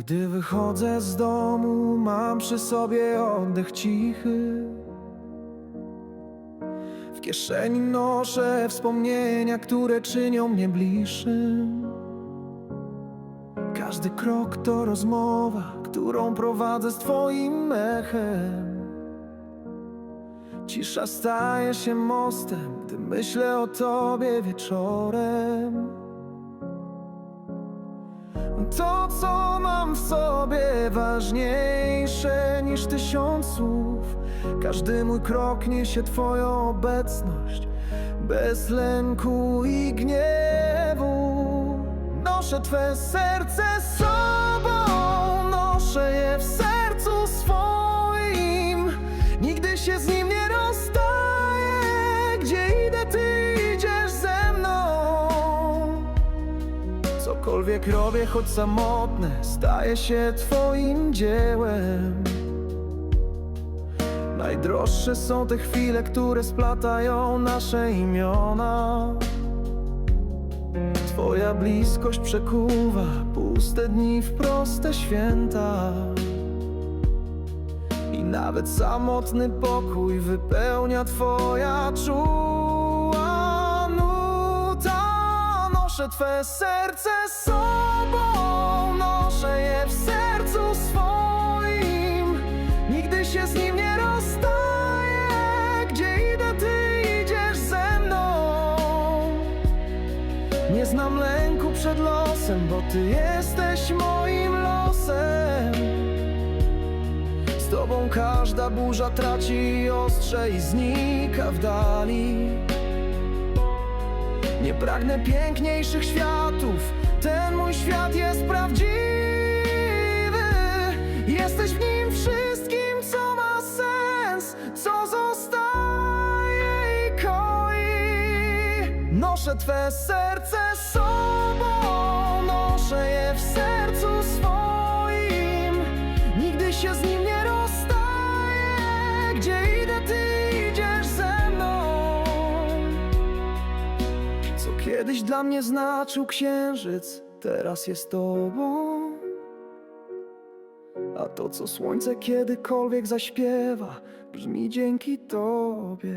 Gdy wychodzę z domu, mam przy sobie oddech cichy. W kieszeni noszę wspomnienia, które czynią mnie bliższym. Każdy krok to rozmowa, którą prowadzę z Twoim echem. Cisza staje się mostem, gdy myślę o Tobie wieczorem. To, co mam w sobie, ważniejsze niż tysiąc słów. Każdy mój krok niesie Twoją obecność, bez lęku i gniewu. Noszę Twe serce sobą, noszę je w sercu swoim. Nigdy się z nim nie rozstaję, gdzie Cokolwiek robię, choć samotne, staje się Twoim dziełem. Najdroższe są te chwile, które splatają nasze imiona. Twoja bliskość przekuwa puste dni w proste święta. I nawet samotny pokój wypełnia Twoja czuła Noszę Twe serce z sobą, noszę je w sercu swoim. Nigdy się z nim nie rozstaję, gdzie idę, Ty idziesz ze mną. Nie znam lęku przed losem, bo Ty jesteś moim losem. Z Tobą każda burza traci ostrze i znika w dali. Nie pragnę piękniejszych światów, ten mój świat jest prawdziwy. Jesteś w nim wszystkim, co ma sens, co zostaje i koi. Noszę Twe serce sobą, kiedyś dla mnie znaczył księżyc, teraz jest tobą. A to, co słońce kiedykolwiek zaśpiewa, brzmi dzięki tobie.